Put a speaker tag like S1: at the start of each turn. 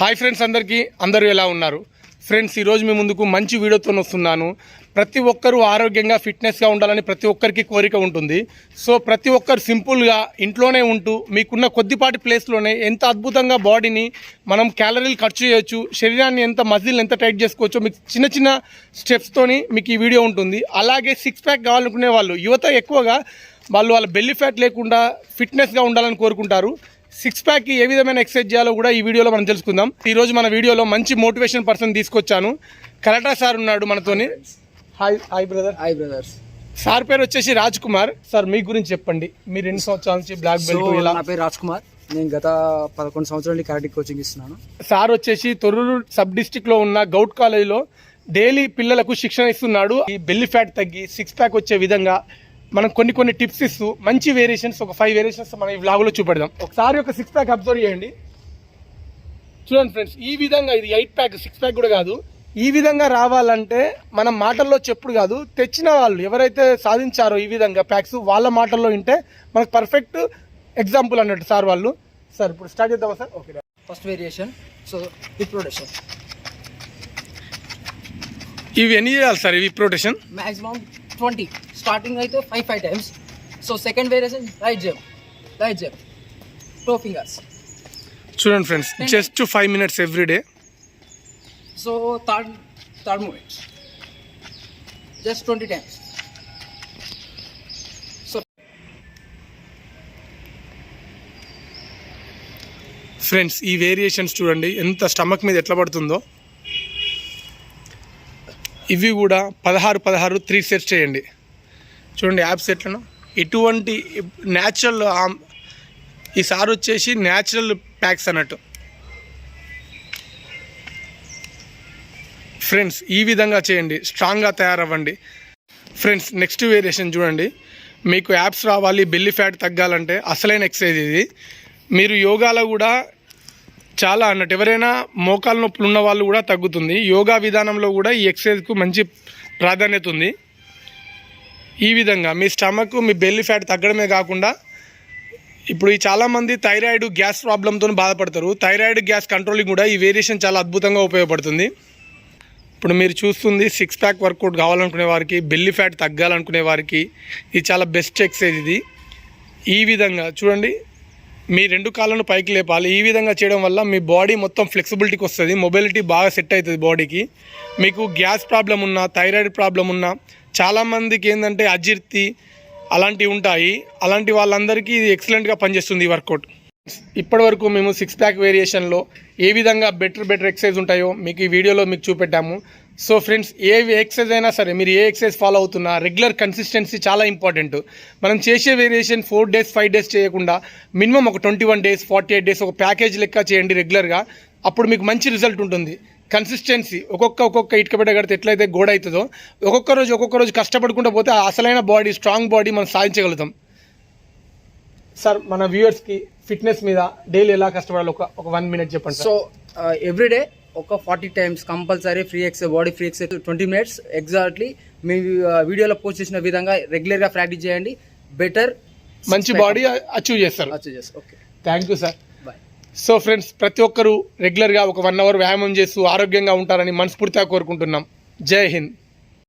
S1: Hi friends అందరికీ. అందరూ ఎలా ఉన్నారు? ఫ్రెండ్స్ ఈరోజు మీ ముందుకు మంచి వీడియోతో వస్తున్నాను. ప్రతి ఒక్కరూ ఆరోగ్యంగా ఫిట్నెస్గా ఉండాలని ప్రతి ఒక్కరికి కోరిక ఉంటుంది. సో ప్రతి ఒక్కరు సింపుల్గా ఇంట్లోనే ఉంటూ మీకున్న కొద్దిపాటి ప్లేస్లోనే ఎంత అద్భుతంగా బాడీని మనం క్యాలరీలు ఖర్చు చేయొచ్చు శరీరాన్ని ఎంత మజిల్ ఎంత టైట్ చేసుకోవచ్చో మీకు చిన్న చిన్న స్టెప్స్తోని మీకు ఈ వీడియో ఉంటుంది. అలాగే సిక్స్ ప్యాక్ కావాలనుకునే వాళ్ళు యువత ఎక్కువగా వాళ్ళు వాళ్ళ బెల్లి ఫ్యాట్ లేకుండా ఫిట్నెస్గా ఉండాలని కోరుకుంటారు. సిక్స్ ప్యాక్కి ఏ విధమైన ఎక్సర్సైజ్ చేయాలో కూడా ఈ వీడియోలో మనం తెలుసుకుందాం. ఈ రోజు మన వీడియోలో మంచి మోటివేషన్ పర్సన్ తీసుకొచ్చాను. కరాటా సార్ ఉన్నాడు మనతోని. Hi hi brother.
S2: Hi brothers
S1: sir పేరు వచ్చేసి రాజ్ కుమార్ సార్ మీ గురించి చెప్పండి. మీరు ఎన్ని సంవత్సరాల నుంచి బ్లాక్ బెల్ట్ ఇలా?
S2: నా పేరు రాజ్ కుమార్ నేను గత పదకొండు సంవత్సరాల నుండి కరాటే కోచింగ్ ఇస్తున్నాను.
S1: సార్ వచ్చేసి తొర్రూరు సబ్ డిస్టిక్లో ఉన్న గౌట్ కాలేజీలో డైలీ పిల్లలకు శిక్షణ ఇస్తున్నాడు. ఈ బెల్లి ఫ్యాట్ తగ్గి సిక్స్ ప్యాక్ వచ్చే విధంగా మనం కొన్ని కొన్ని టిప్స్ ఇస్తూ మంచి వేరియేషన్స్ ఒక ఫైవ్ వేరియేషన్స్ మనం ఈ వ్లాగ్లో చూపెడదాం. ఒకసారి ఒక సిక్స్ ప్యాక్ అబ్జర్వ్ చేయండి. చూడండి ఫ్రెండ్స్ ఈ విధంగా ఇది ఎయిట్ ప్యాక్ సిక్స్ ప్యాక్ కూడా కాదు. ఈ విధంగా రావాలంటే మనం మాటల్లో చెప్పుడు కాదు తెచ్చిన వాళ్ళు ఎవరైతే సాధించారో ఈ విధంగా ప్యాక్స్ వాళ్ళ మాటల్లో వింటే మనకు పర్ఫెక్ట్ ఎగ్జాంపుల్ అన్నట్టు సార్ వాళ్ళు. సార్ ఇప్పుడు స్టార్ట్ చేద్దామా sir? Okay
S2: first variation so hip rotation
S1: ఇవి ఎన్ని చేయాలి సార్ ఇవి ప్రొటెక్షన్
S2: మ్యాక్సిమం ట్వంటీ స్టార్టింగ్ అయితే five five times so second variation right jump right jump toe fingers
S1: చూడండి friends just five minutes every day
S2: so third third moment just twenty times so
S1: friends ఈ variations చూడండి ఎంత stomach మీద ఎట్లా పడుతుందో. ఇవి కూడా పదహారు పదహారు త్రీ సెట్స్ చేయండి. చూడండి యాప్స్ ఎట్లనో ఎటువంటి న్యాచురల్ ఈ సార్ వచ్చేసి న్యాచురల్ ప్యాక్స్ అన్నట్టు. ఫ్రెండ్స్ ఈ విధంగా చేయండి. స్ట్రాంగ్గా తయారవ్వండి. ఫ్రెండ్స్ నెక్స్ట్ వేరియేషన్ చూడండి. మీకు యాప్స్ రావాలి బెల్లి ఫ్యాట్ తగ్గాలంటే అసలైన ఎక్సర్సైజ్ ఇది. మీరు యోగాలో కూడా చాలా అన్నట్టు. ఎవరైనా మోకాల నొప్పులు ఉన్న వాళ్ళు కూడా తగ్గుతుంది. యోగా విధానంలో కూడా ఈ ఎక్సర్సైజ్కు మంచి ప్రాధాన్యత ఉంది. ఈ విధంగా మీ స్టమక్ మీ బెల్లి ఫ్యాట్ తగ్గడమే కాకుండా ఇప్పుడు ఈ చాలామంది థైరాయిడ్ గ్యాస్ ప్రాబ్లంతో బాధపడతారు. థైరాయిడ్ గ్యాస్ కంట్రోలింగ్ కూడా ఈ వేరియేషన్ చాలా అద్భుతంగా ఉపయోగపడుతుంది. ఇప్పుడు మీరు చూస్తుంది సిక్స్ ప్యాక్ వర్కౌట్ కావాలనుకునే వారికి బెల్లి ఫ్యాట్ తగ్గాలనుకునే వారికి ఇది చాలా బెస్ట్ ఎక్సైజ్ ఇది. ఈ విధంగా చూడండి. మీ రెండు కాళ్ళను పైకి లేపాలి. ఈ విధంగా చేయడం వల్ల మీ బాడీ మొత్తం ఫ్లెక్సిబిలిటీకి వస్తుంది. మొబిలిటీ బాగా సెట్ అవుతుంది బాడీకి. మీకు గ్యాస్ ప్రాబ్లం ఉన్నా థైరాయిడ్ ప్రాబ్లం ఉన్నా చాలామందికి ఏంటంటే అజీర్తి అలాంటివి ఉంటాయి. అలాంటి వాళ్ళందరికీ ఇది ఎక్సలెంట్గా పనిచేస్తుంది ఈ వర్కౌట్. ఇప్పటి వరకు మేము సిక్స్ ప్యాక్ వేరియేషన్లో ఏ విధంగా బెటర్ బెటర్ ఎక్సర్సైజ్ ఉంటాయో మీకు ఈ వీడియోలో మీకు చూపెట్టాము. సో ఫ్రెండ్స్ ఏ ఎక్సర్సైజ్ అయినా సరే మీరు ఏ ఎక్సర్సైజ్ ఫాలో అవుతున్నా రెగ్యులర్ కన్సిస్టెన్సీ చాలా ఇంపార్టెంట్. మనం చేసే variation four days five days చేయకుండా మినిమం ఒక twenty one days forty eight days ఒక ప్యాకేజ్ లెక్క చేయండి రెగ్యులర్గా. అప్పుడు మీకు మంచి రిజల్ట్ ఉంటుంది. కన్సిస్టెన్సీ ఒక్కొక్క ఒక్కొక్క ఇటుక బిడ్డ కడితే ఎట్లయితే గోడ అవుతుందో ఒక్కొక్క రోజు ఒక్కొక్క రోజు కష్టపడుకుంటూ పోతే అసలైన బాడీ స్ట్రాంగ్ బాడీ మనం సాధించగలుగుతాం. సార్ మన వ్యూవర్స్కి ఫిట్నెస్ మీద డైలీ ఎలా కష్టపడాలి ఒక ఒక వన్ మినిట్ చెప్పండి
S2: సో ఎవ్రీడే ఒక forty times compulsory free exercise body free exercise twenty minutes. Exactly మీ వీడియోలో పోస్ట్ చేసిన విధంగా రెగ్యులర్గా ప్రాక్టీస్ చేయండి. బెటర్
S1: మంచి బాడీ అచీవ్ చేస్తారు.
S2: Okay
S1: thank you sir
S2: bye
S1: so friends ప్రతి ఒక్కరూ రెగ్యులర్గా ఒక వన్ అవర్ వ్యాయామం చేస్తూ ఆరోగ్యంగా ఉంటారని మనస్ఫూర్తిగా కోరుకుంటున్నాం. జై హింద్.